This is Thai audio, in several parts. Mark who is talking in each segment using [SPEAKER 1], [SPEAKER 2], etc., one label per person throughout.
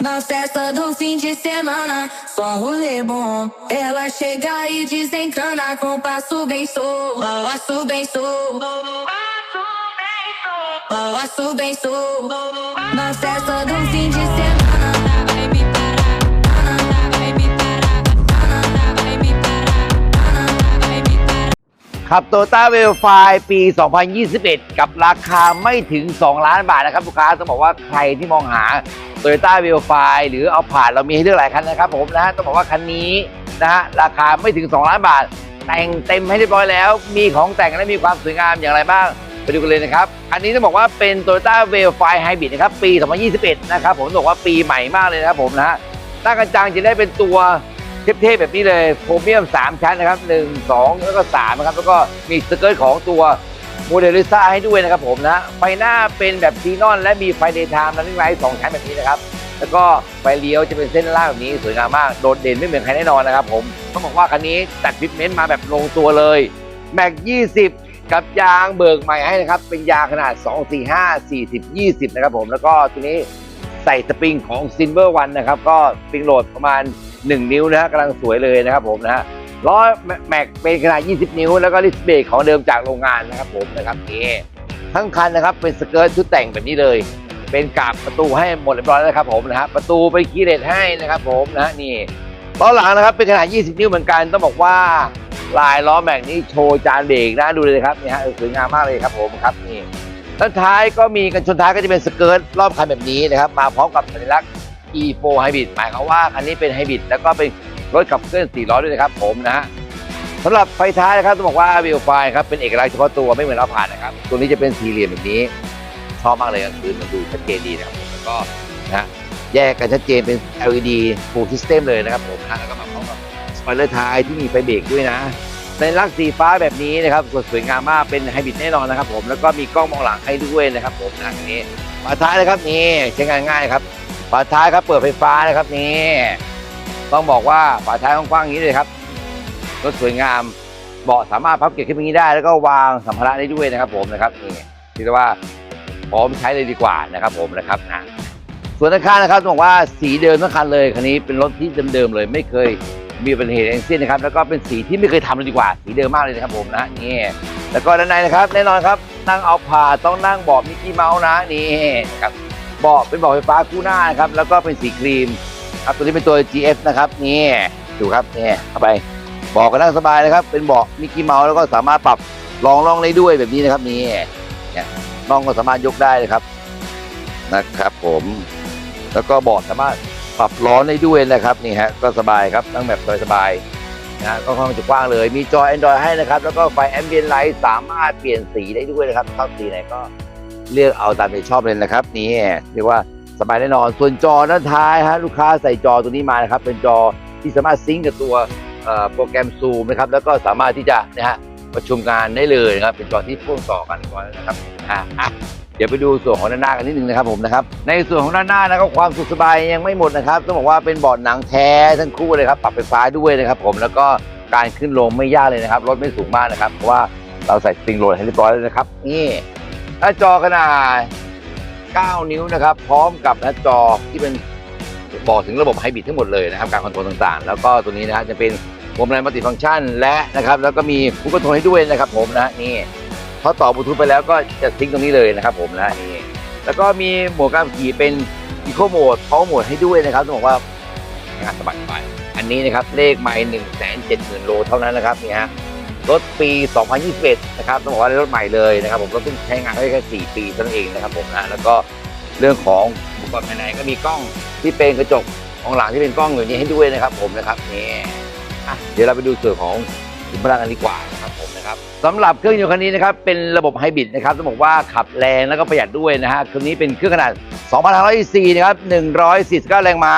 [SPEAKER 1] Na festa do fim de semana, só rolê bom. Ela chega e desencana com passo bem solto. Passo bem solto. Passo bem solto. Na festa do fim de semana,
[SPEAKER 2] ครับโตต้าเวลไฟปี 2021 กับราคาไม่ถึง 2 ล้านบาทนะครับลูกค้าต้องบอกว่าใครที่มองหา t o y ยต้าเวลไฟหรือเอาผ่านเรามีให้เลือกหลายคันนะครับผมนะต้องบอกว่าคันนี้นะฮะราคาไม่ถึง 2 ล้านบาท แต่งเต็มให้เรียบร้อยแล้ว มีของแต่งและมีความสวยงามอย่างไรบ้างไปดูกันเลยนะครับ อันนี้ต้องบอกว่าเป็น t o y ยต้าเวลไฟไฮบริดนะครับปี 2021 นะครับผมต้องบอกว่าปีใหม่มากเลยนะครับผมนะฮะหน้ากระจังจะได้เป็นตัว เทพๆแบบนี้เลยโครเมียม 3 ชั้นนะครับ 1 2 แล้วก็3นะครับ แล้วก็มีสเกิร์ตของตัวโมเดลิซ่าให้ด้วยนะครับผมนะ ไฟหน้าเป็นแบบซีนอน และมีไฟเดย์ไทม์และนิ่งไลท์สองชั้นแบบนี้นะครับ แล้วก็ไฟเลี้ยวจะเป็นเส้นล่างแบบนี้สวยงามมาก โดดเด่นไม่เหมือนใครแน่นอนนะครับผมต้องบอกว่าคันนี้ตัดฟิตเมนต์มาแบบลงตัวเลยแม็ก20 กับยางเบิกใหม่ให้นะครับ เป็นยางขนาด 2 4 5 40 20 นะครับผม แล้วก็ตัวนี้ ใส่สปริงของ Silver One นะครับ ก็สปริงโหลดประมาณ 1 นิ้วนะฮะกำลังสวยเลยนะครับผมนะฮะล้อแม็กเป็นขนาด 20 นิ้ว แล้วก็ลิสเบรกของเดิมจากโรงงานนะครับผมนะครับนี่ทั้งคันนะครับเป็นสเกิร์ตชุดแต่งแบบนี้เลย เป็นกาบประตูให้หมดเรียบร้อยแล้วครับผมนะฮะประตูเป็นคีย์เลสให้นะครับผมนะฮะนี่ล้อหลังนะครับเป็นขนาด 20 นิ้วเหมือนกันต้องบอกว่าลายล้อแม็กนี่โชว์จานเบรกนะดูเลยครับนี่ฮะสวยงามมากเลยครับผมครับนี่ ด้านท้ายก็มีกันชนท้ายก็จะเป็นสเกิร์ตรอบคันแบบนี้นะครับมาพร้อมกับสัญลักษณ์ E4 Hybrid หมายความว่าคันนี้เป็นไฮบริดแล้วก็เป็นรถขับเคลื่อน4ล้อด้วยนะครับผมนะฮะสำหรับไฟท้ายนะครับต้องบอกว่าวิวไฟครับเป็นเอกลักษณ์เฉพาะตัวไม่เหมือนเราผ่านนะครับ ตัวนี้จะเป็นสี่เหลี่ยมแบบนี้ชอบมากเลยกลางคืนมันดูชัดเจนดีนะครับผมแล้วก็นะฮะแยกกันชัดเจนเป็น LED full system เลยนะครับผมนะแล้วก็มาพร้อมกับสปอยเลอร์ท้ายที่มีไฟเบรกด้วยนะ ในลักษณ์สีฟ้าแบบนี้นะครับสวยสวยงามมากเป็นไฮบริดแน่นอนนะครับ ผมแล้วก็มีกล้องมองหลังให้ด้วยนะครับ ผมนะอันนี้ฝาท้ายนะครับนี่ใช้งานง่ายครับฝาท้ายครับเปิดไฟฟ้านะครับนี่ต้องบอกว่าฝาท้ายกว้างๆอย่างนี้เลยครับรถสวยงามเบาะสามารถพับเก็บขึ้นอย่างนี้ได้ แล้วก็วางสัมภาระได้ด้วยนะครับ ผมนะครับนี่เรียกได้ว่าพร้อมใช้เลยดีกว่านะครับ ผมนะครับนะส่วนด้านข้างนะครับต้องบอกว่าสีเดิมทั้งคันเลยคันนี้เป็นรถที่เดิมๆเลยไม่เคย มีอุบัติเหตุทั้งสิ้นนะครับแล้วก็เป็นสีที่ไม่เคยทำเลยดีกว่า สีเดิมมากเลยนะครับผมนะนี่แล้วก็ด้านในนะครับ แน่นอนครับนั่งเอาผ่าต้องนั่งเบาะมิกกี้เมาส์นะนี่ครับเบาะเป็นเบาะไฟฟ้าคู่หน้านะครับแล้วก็เป็นสีครีมครับตัวนี้เป็นตัว GF นะครับนี่ดูครับนี่เข้าไปเบาะก็นั่งสบายนะครับ เป็นเบาะมิกกี้เมาส์แล้วก็สามารถปรับรองร่องได้ด้วยแบบนี้นะครับนี่เนี่ยร่องก็สามารถยกได้เลยครับนะครับผม แล้วก็เบาะสามารถ ปรับร้อนได้ด้วยนะครับนี่ฮะก็สบายครับนั่งแบบสบายๆนะก็ค่อนข้างจะกว้างเลย มีจอ Android ให้นะครับ แล้วก็ไฟ Ambient Light สามารถเปลี่ยนสีได้ด้วยนะครับชอบสีไหนก็เลือกเอาตามใจชอบเลยนะครับ นี่เรียกว่าสบายแน่นอน ส่วนจอด้านท้ายฮะลูกค้าใส่จอตัวนี้มานะครับ เป็นจอที่สามารถซิงก์กับตัวโปรแกรมซูมนะครับแล้วก็สามารถที่จะนะฮะประชุมงานได้เลยนะครับ เป็นจอที่พ่วงต่อกันก่อนนะครับอะ ดี๋ยวไปดูส่วนของด้านหน้ากันนิดนึงนะครับผมนะครับในส่วนของด้านหน้านะครับความสุขสบายยังไม่หมดนะครับต้องบอกว่าเป็นเบาะหนังแท้ทั้งคู่เลยครับปรับไฟฟ้าด้วยนะครับผมแล้วก็การขึ้นลงไม่ยากเลยนะครับรถไม่สูงมากนะครับเพราะว่าเราใส่สปริงโหลดให้เรียบร้อยแล้วนะครับนี่หน้าจอขนาด 9 นิ้วนะครับ พร้อมกับหน้าจอที่เป็นบอกถึงระบบไฮบริดทั้งหมดเลยนะครับการคอนโทรลต่างๆ แล้วก็ตัวนี้นะฮะจะเป็นพวงมาลัยมัลติฟังก์ชันและนะครับแล้วก็มีผู้คอนโทรลให้ด้วยนะครับผมนะนี่ พอต่อบลูทูธไปแล้วก็จะซิงตรงนี้เลยนะครับผมนะนี่แล้วก็มีโหมดการขี่เป็นอีโคโหมดพาวโหมดให้ด้วยนะครับต้องบอกว่างานสบายไปอันนี้นะครับเลขไม่หนึ่งแสนเจ็ดหมื่นโลเท่านั้นนะครับนี่ฮะรถปี 2021 นะครับต้องบอกว่ารถใหม่เลยนะครับผมรถเพิ่งใช้งานได้แค่4ปีเท่านั้นเองนะครับผมนะแล้วก็เรื่องของอุปกรณ์ภายในก็มีกล้องที่เป็นกระจกของหลังที่เป็นกล้องอยู่นี้ให้ด้วยนะครับผมนะครับนี่เดี๋ยวเราไปดูส่วนของขุมพลังกันดีกว่า นะครับสำหรับเครื่องยนต์คันนี้นะครับเป็นระบบไฮบริดนะครับต้องบอกว่าขับแรงแล้วก็ประหยัดด้วยนะฮะเครื่องนี้เป็นเครื่องขนาด 2,500ซีนะครับ149 แรงม้า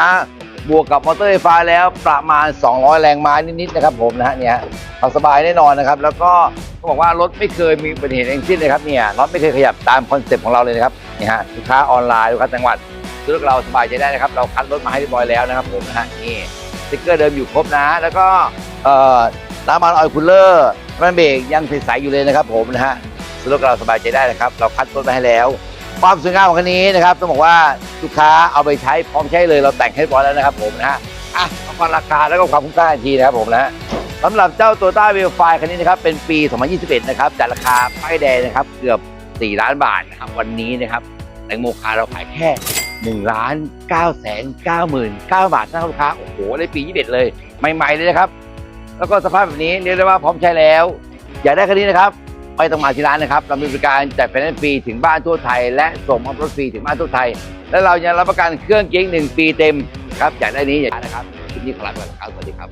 [SPEAKER 2] บวกกับมอเตอร์ไฟฟ้าแล้วประมาณ 200 แรงม้านิดๆนะครับผมนะฮะเนี่ยขับสบายแน่นอนนะครับ แล้วก็ต้องบอกว่ารถไม่เคยมีอุบัติเหตุทั้งสิ้นเลยครับเนี่ยรถไม่เคยขยับตามคอนเซ็ปต์ของเราเลยนะครับนี่ฮะลูกค้าออนไลน์ลูกค้าจังหวัดซื้อรถเราสบายใจได้นะครับ เราคัดรถมาให้เรียบร้อยแล้วนะครับผมนะฮะนี่สติ๊กเกอร์เดิมอยู่ครบนะ แล้วก็ เอ่อน้ำมันออยคูลเลอร์น้ำมันเบรกยังใสๆอยู่เลยนะครับผมนะฮะซื้อรถเราสบายใจได้นะครับ เราคัดรถมาให้แล้ว ความสวยงามของคันนี้นะครับต้องบอกว่าลูกค้าเอาไปใช้พร้อมใช้เลยเราแต่งให้พร้อมแล้วนะครับผมนะฮะอะมาฟังราคาแล้วก็ความคุ้มค่าอีกทีนะครับผมนะฮะสำหรับเจ้าตัวต้าเวลไฟคันนี้นะครับเป็นปี 2021 นะครับจากราคาป้ายแดงนะครับเกือบ 4 ล้านบาทนะครับวันนี้นะครับแตงโมคาเราขายแค่1ล้าน9แสน9หมื่น9บาทนะครับลูกค้าโอ้โหในปี 21 เลย ใหม่ ๆ เลยนะครับ แล้วก็สภาพแบบนี้เรียกได้ว่าพร้อมใช้แล้ว อยากได้คันนี้นะครับ ไปต้องมาที่ร้านนะครับเรามีบริการจัดไฟแนนซ์ฟรีถึงบ้านทั่วไทย และส่งมอบรถฟรีถึงบ้านทั่วไทย และเรายังรับประกันเครื่องเกียร์หนึ่งปีเต็มครับอยากได้นี้อย่าช้านะครับคลิปนี้ขอลาไปก่อนครับสวัสดีครับ